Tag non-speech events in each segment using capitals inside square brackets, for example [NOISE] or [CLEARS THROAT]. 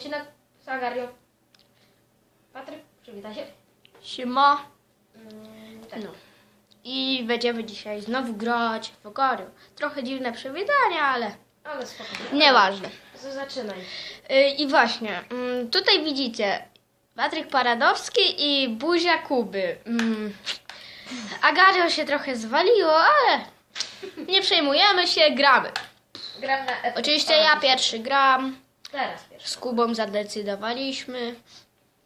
odcinek z Agarią. Patryk, przywitaj się. Siema. Mm, tak. No. I będziemy dzisiaj znowu grać w Agario. Trochę dziwne przywitanie, ale Ale spoko. nieważne. Zaczynaj. Y, I właśnie, mm, tutaj widzicie Patryk Paradowski i Buzia Kuby. Mm, Agario się trochę zwaliło, ale nie przejmujemy się, gramy. Gram na F. Oczywiście ja pierwszy gram, Teraz pierwszy. z Kubą zadecydowaliśmy.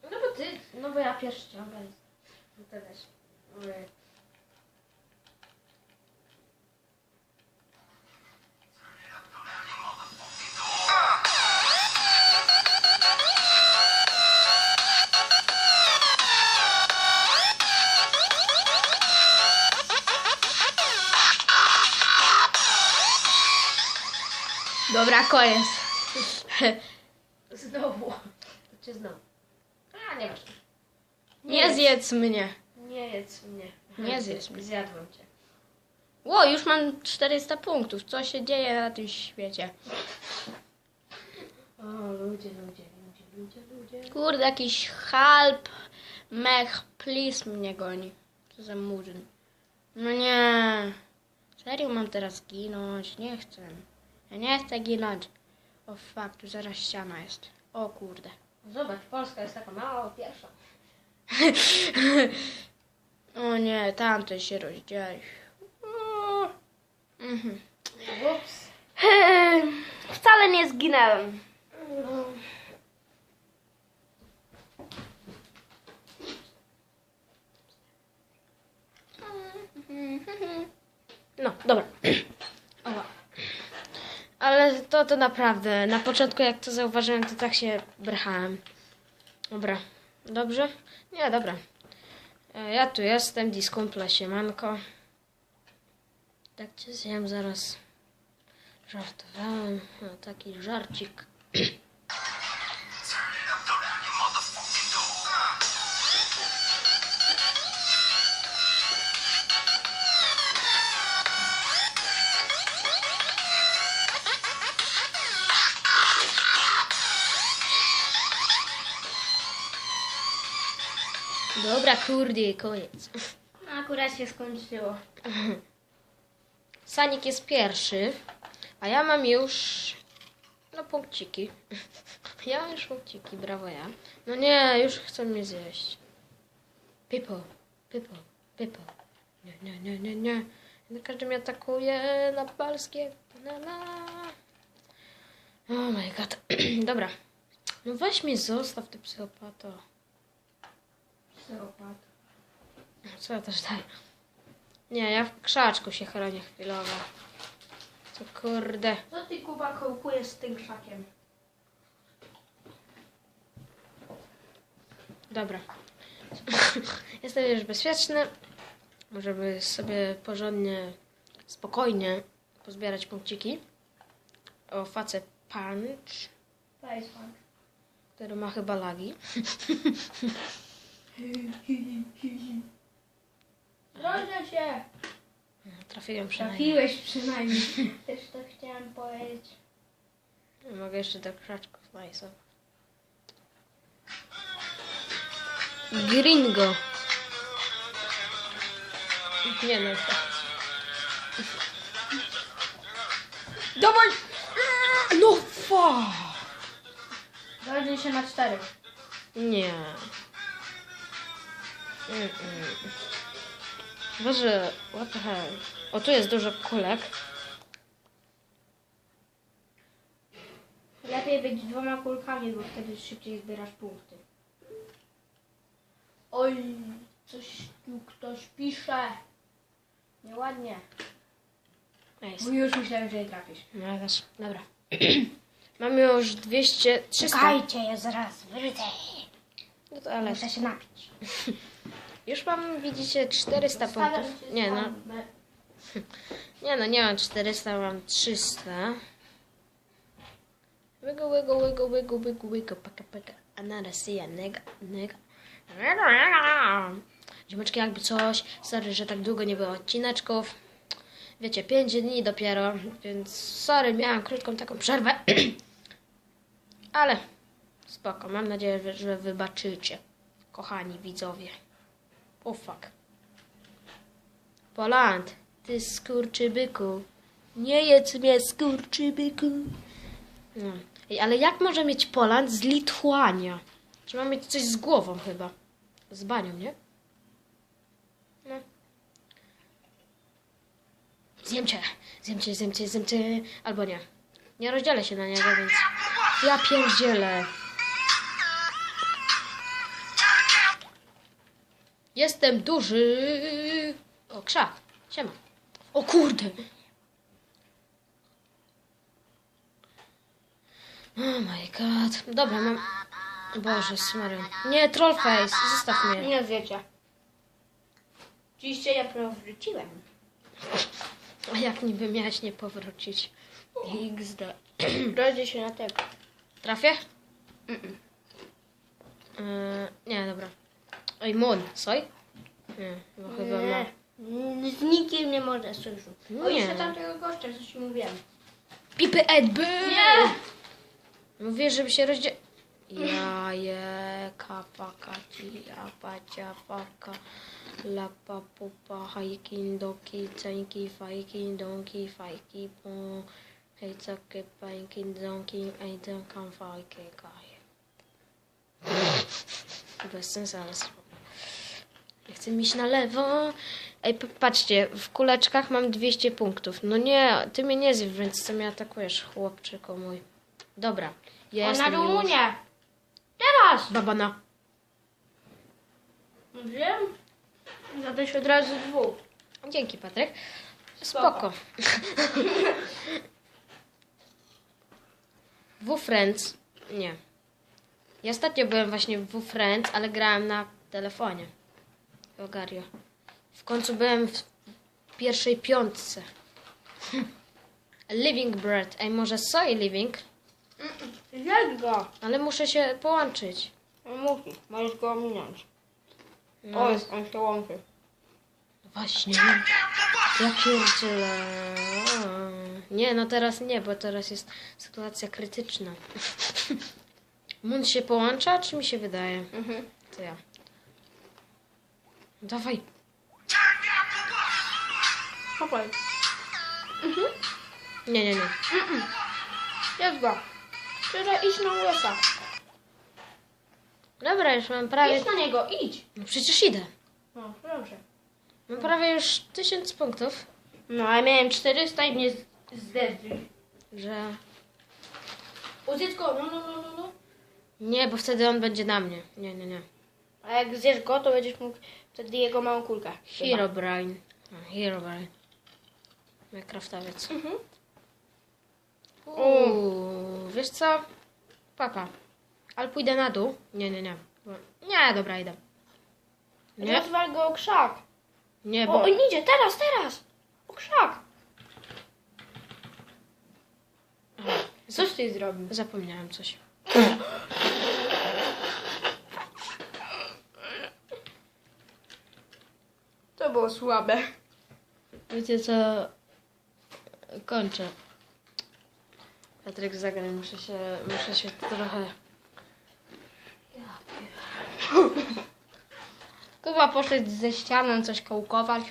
No bo ty, no bo ja pierwszy ciągam. No to. Ojej. Dobra, koniec. [LAUGHS] Znowu. To cię znowu. A, nie masz. Nie zjedz mnie. Nie jedz mnie. Nie zjedz mnie. Zjadłem cię. Ło, już mam 400 punktów. Co się dzieje na tym świecie? O, ludzie, ludzie, ludzie, ludzie, ludzie. Kurde, jakiś halp, mech, please mnie goni. Co za murzyn. No nie. Serio mam teraz ginąć? Nie chcę. Ja nie chcę ginąć. O fuck, tu zaraz ściana jest. O kurde. Zobacz, Polska jest taka mała, pierwsza. [LAUGHS] O nie, tamte się rozdzieli. O. Mhm. Ups. Wcale nie zginęłem. No. No, dobra. Ale to, to naprawdę, na początku jak to zauważyłem, to tak się brechałem. Dobra, dobrze? Nie, dobra. E, Ja tu jestem, Diskumple, siemanko. Tak cię zjem zaraz. Żartowałem, no, taki żarcik. [CLEARS THROAT] Dobra, kurde, koniec. Akurat się skończyło. Sanik jest pierwszy, a ja mam już no punkciki. [LAUGHS] Ja mam już punkciki, brawo ja. No nie, już chcą mnie zjeść. Pipo, pipo, pipo. Nie, nie, nie, nie, nie. No Każdy mnie atakuje na balskie. Na, na. Oh my god. [CLEARS THROAT] Dobra. No weź mnie zostaw, ty psychopato. Psychopat. Co ja też daję? Nie, ja w krzaczku się chronię chwilowo. Co kurde. Co ty, Kuba, kołkujesz z tym krzakiem? Dobra. [LAUGHS] Jestem już bezpieczny. Możemy sobie porządnie, spokojnie pozbierać punkciki. O, facet punch, Face punch. który ma chyba lagi. [LAUGHS] Proszę się! Trafiłem przynajmniej. Trafiłeś przynajmniej. Też to chciałam powiedzieć. Mogę jeszcze do krzaczków nice. Gringo. Nie no. Dawaj! No fuck! Zgodzę się na cztery. Nie. Mm-mm. Boże, what the hell? O, tu jest dużo kulek. Lepiej być dwoma kulkami, bo wtedy szybciej zbierasz punkty. Oj, coś tu ktoś pisze. Nieładnie. Nice. Bo już myślałem, że nie trafisz. No ja też. Dobra. [CLEARS THROAT] Mam już 200, 300. Czekajcie, ja zaraz wrócę. No to ale Muszę się napić. [LAUGHS] już mam, widzicie, 400 Stawiam punktów. Nie no, wami. [LAUGHS] nie no, nie mam 400, mam 300. Wiggle, wiggle, wiggle, wiggle, wiggle, wiggle, paka, paka. Anarasija, nega, nega. Ziomeczki, jakby coś. Sorry, że tak długo nie było odcineczków. Wiecie, 5 dni dopiero, więc sorry, miałam krótką taką przerwę. [CLEARS THROAT] Ale Spoko, mam nadzieję, że wybaczycie, kochani widzowie. O fuck. Poland, ty skurczybyku. Nie jedz mnie, skurczybyku. No. Ej, ale jak może mieć Poland z Lithuania? Trzeba mieć coś z głową chyba. Z banią, nie? No. Zjem cię, zjem cię, zjem cię, zjem cię. Albo nie. Nie rozdzielę się na niego, więc... Ja pierdzielę. Jestem duży. O, krzak. Siema. O kurde. Oh my god. Dobra, mam... Boże, smary. Nie, trollface. Zostaw mnie. Nie zjecie. Oczywiście ja wróciłem. A jak niby miałeś nie powrócić? XD. [CLEARS THROAT] Rodzi się na tego. Trafię? Yy, nie, dobra. Oj, Moon. Soj? Nie, bo chyba. Nie. Z nikim nie można sojuszu. O, Nie. jeszcze tamtego gościa, co ci mówiłem. Pipy Edby! Nie! Mówię, żeby się rozdzie... Jaje, kapaka, cia, pacia, paka, lapa, pupa, hajkin, doki, cańki, fajkin, donki, fajki, po, hej, caky, pańkin, donki, ej, donkam, fajki, kaj. Bez sensu, ale. Ja chcę iść na lewo. Ej, patrzcie, w kuleczkach mam 200 punktów. No nie, ty mnie nie zjesz, więc co mnie atakujesz, chłopczyku mój. Dobra, ja O, na jestem już. Rumunię! Teraz! Babana. Wiem. Zadać od razu dwóch. Dzięki, Patryk. Spoko. Spoko. [LAUGHS] W Friends. Nie. Ja ostatnio byłem właśnie w Friends, ale grałem na telefonie. Ogario. W końcu byłem w pierwszej piątce. [LAUGHS] Living Bread. Ej, może soy living? Zjedz go! Ale muszę się połączyć. Musi, możesz go ominąć. No, O, on się łączy. właśnie. Ja pierdzielę. Nie, no teraz nie, bo teraz jest sytuacja krytyczna. [LAUGHS] Mun się połącza, czy mi się wydaje? Mhm. To ja. Dawaj. Chopaj. Nie, nie, nie. Jedz go. Trzeba iść na USA. Dobra, już mam prawie... Idź na niego, idź. No przecież idę. No, dobrze. Mam prawie już tysiąc punktów, No, a miałem 400 i mnie z- zdedrzy. że... O, go, no, no, no, no, no. Nie, bo wtedy on będzie na mnie. Nie, nie, nie. A jak zjesz go, to będziesz mógł wtedy jego małą kulkę. Hero Brain. A, Hero Brain. Minecraftowiec. Mhm. Uuu, wiesz co? Papa. Ale pójdę na dół. Nie, nie, nie. Nie, dobra, idę. Nie? Rozwal go o krzak. Nie, O, bo... on idzie, teraz, teraz. O krzak. Coś ty zrobił? Zapomniałem coś. [LAUGHS] było słabe. Wiecie co? Kończę. Patryk zagraj, muszę się, muszę się trochę... Kuba poszedł ze ścianą coś kołkować.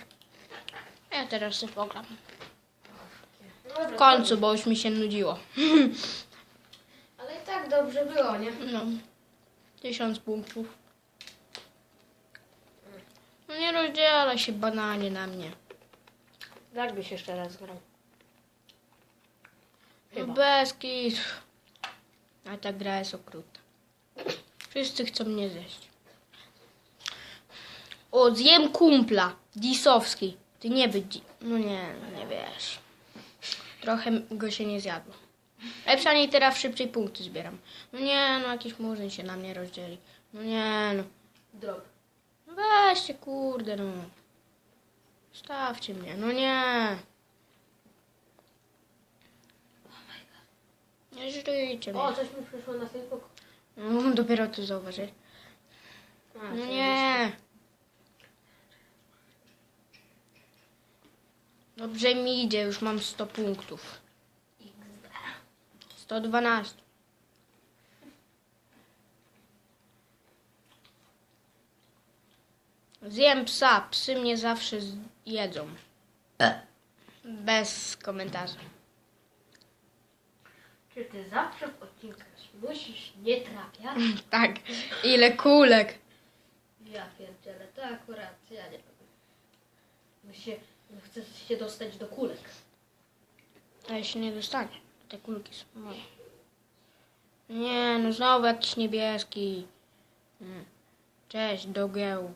A ja teraz się pogram. W końcu, bo już mi się nudziło. Ale i tak dobrze było, nie? No. Tysiąc punktów. No nie rozdziela się bananie na mnie. Jak byś jeszcze raz grał? No Chyba. bez kit. A ta gra jest okrutna. Wszyscy chcą mnie zjeść. O, zjem kumpla. Disowski. Ty nie być. No nie, no nie wiesz. Trochę go się nie zjadło. Ale przynajmniej teraz szybciej punkty zbieram. No nie, no jakiś murzyn się na mnie rozdzieli. No nie, no. Drop. No Weźcie, kurde, no. Stawcie mnie, no nie. Nie żyjcie mnie. O, coś mi przyszło na Facebooku. No, dopiero tu zauważyłeś. A, No nie. Dobrze mi idzie, już mam 100 punktów. 112. Zjem psa, psy mnie zawsze jedzą. Bez komentarza. Czy ty zawsze w odcinkach musisz nie trafiać? [LAUGHS] Tak, ile kulek. Ja pierdzielę, to akurat ja nie wiem. My się, my chcę się dostać do kulek. Ale się nie dostanie. Te kulki są moje. Nie, no znowu jakiś niebieski. Mm. Cześć, dogieł.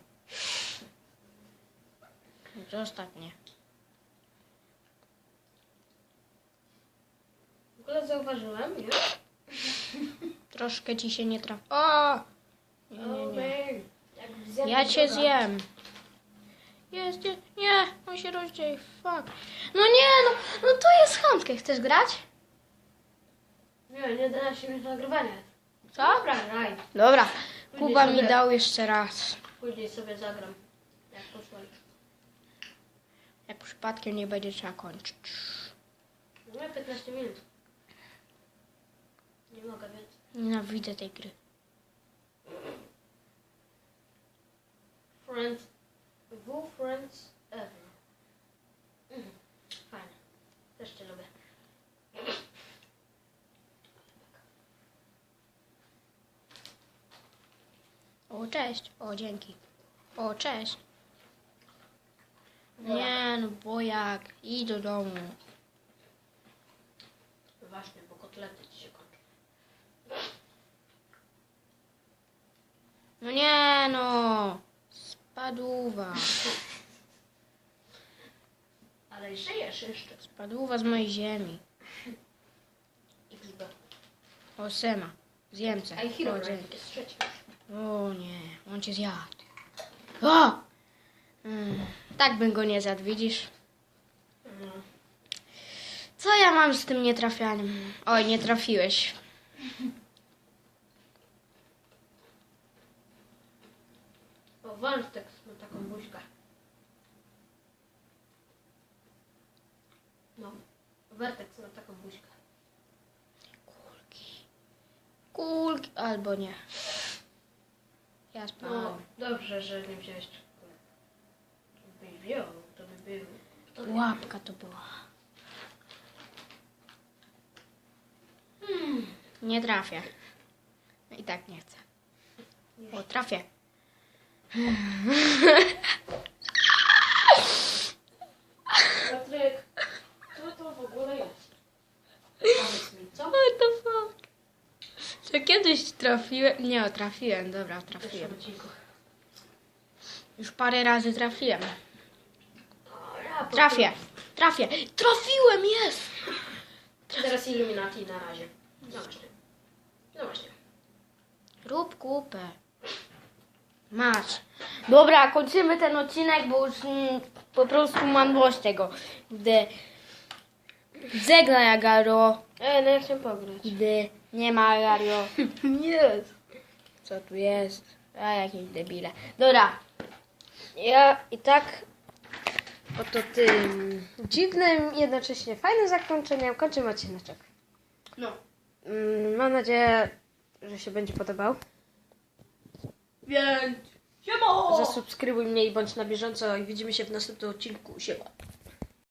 Zostaw mnie. W ogóle zauważyłem, nie? Troszkę ci się nie trafi. O! Nie, nie, nie. Ja cię zjem. Jest, jest, nie, on się rozdzieje, fuck. No nie, no, no to jest chamskie. Chcesz grać? Nie, nie da się mieć nagrywania. Co? Dobra, graj. Dobra, Kuba mi dał jeszcze raz. Później sobie zagram. Jak pozwoli. Jak przypadkiem nie będzie trzeba kończyć. No 15 minut. Nie mogę więcej. Nienawidzę tej gry. Friends. W Friends Ever. Mhm. Fajne. Też cię lubię. O, cześć. O, dzięki. O, cześć. Nie, no bo jak? Idź do domu. Właśnie, bo kotlety ci się kończą. No nie, no. Spadłuwa. [LAUGHS] Ale żyjesz jeszcze. Spadłuwa z mojej ziemi. XB. O, Sema. Zjemce. I Hero O, dzięki. jest trzeci. O nie, on cię zjadł. O! Mm, tak bym go nie zjadł, widzisz? Co ja mam z tym nietrafianiem? Oj, nie trafiłeś. O, Waltex ma taką buźkę. No. Vertex ma taką buźkę. Kulki. Kulki. Albo nie. Ja spałem. No, dobrze, że nie wziąłeś czekolady. Byś wziął, to by był. Łapka to była. Hmm. Nie trafię. I tak nie chcę. O, trafię. Patryk, co to w ogóle jest? Powiedz mi, co? What the fuck? Czy kiedyś trafiłem? Nie, trafiłem, dobra, trafiłem. Już parę razy trafiłem. Trafię, trafię. Trafiłem, jest! Teraz Illuminati na razie. No właśnie. No właśnie. Rób kupę. Masz. Dobra, kończymy ten odcinek, bo już mm, po prostu mam dość tego. Gdy żegnaj Agaro, Ej, no ja chciałem pograć. gdy nie ma Agario. [LAUGHS] Jest. Co tu jest? A, jakieś debile. Dobra. Ja i tak Oto tym dziwnym, jednocześnie fajnym zakończeniem kończymy odcineczek. No. Mm, Mam nadzieję, że się będzie podobał. Więc... Siemo! Zasubskrybuj mnie i bądź na bieżąco i widzimy się w następnym odcinku. Siema.